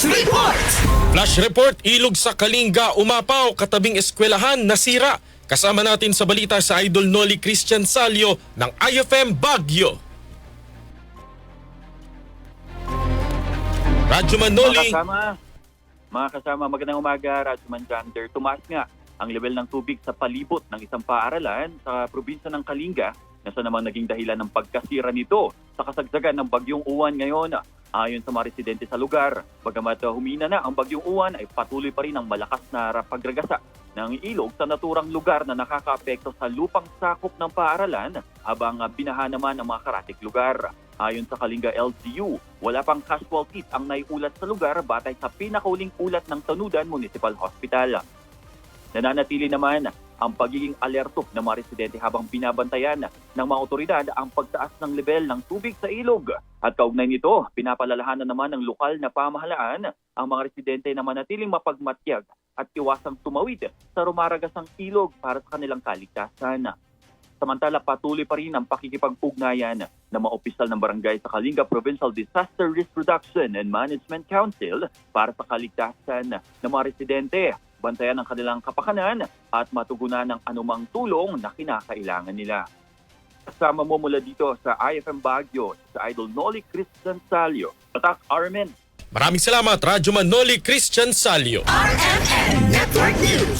Flash Report! Flash report, ilog sa Kalinga, umapaw, katabing eskwelahan, nasira. Kasama natin sa balita sa Idol Noli Christian Salio ng IFM Baguio. Radyo Mga Manoli, kasama, mga kasama, magandang umaga, Radyoman Jander. Tumaas nga ang level ng tubig sa palibot ng isang paaralan sa probinsya ng Kalinga na sa naman naging dahilan ng pagkasira nito sa kasagsagan ng bagyong uwan ngayon. Ayon sa mga residente sa lugar, bagamat humina na ang bagyong uwan ay patuloy pa rin ang malakas na pagragasa ng ilog sa naturang lugar na nakakaapekto sa lupang sakop ng paaralan habang binaha naman ang mga karatik lugar. Ayon sa Kalinga LGU, wala pang casualties ang naiulat sa lugar batay sa pinakauling ulat ng Tanudan Municipal Hospital. Nananatili naman ang pagiging alerto ng mga residente habang binabantayan ng mga otoridad ang pagtaas ng level ng tubig sa ilog. At kaugnay nito, pinapalalahanan naman ng lokal na pamahalaan ang mga residente na manatiling mapagmatyag at iwasang tumawid sa rumaragasang ilog para sa kanilang kaligtasan. Samantala, patuloy pa rin ang pakikipag-ugnayan ng mga opisyal ng barangay sa Kalinga Provincial Disaster Risk Reduction and Management Council para sa kaligtasan ng mga residente, bantayan ang kanilang kapakanan at matugunan ng anumang tulong na kinakailangan nila. Kasama mo mula dito sa IFM Baguio, sa Idol Noli Christian Salio. Atak Armin. maraming salamat Radyo Manoli Christian Salio. RMN Network News!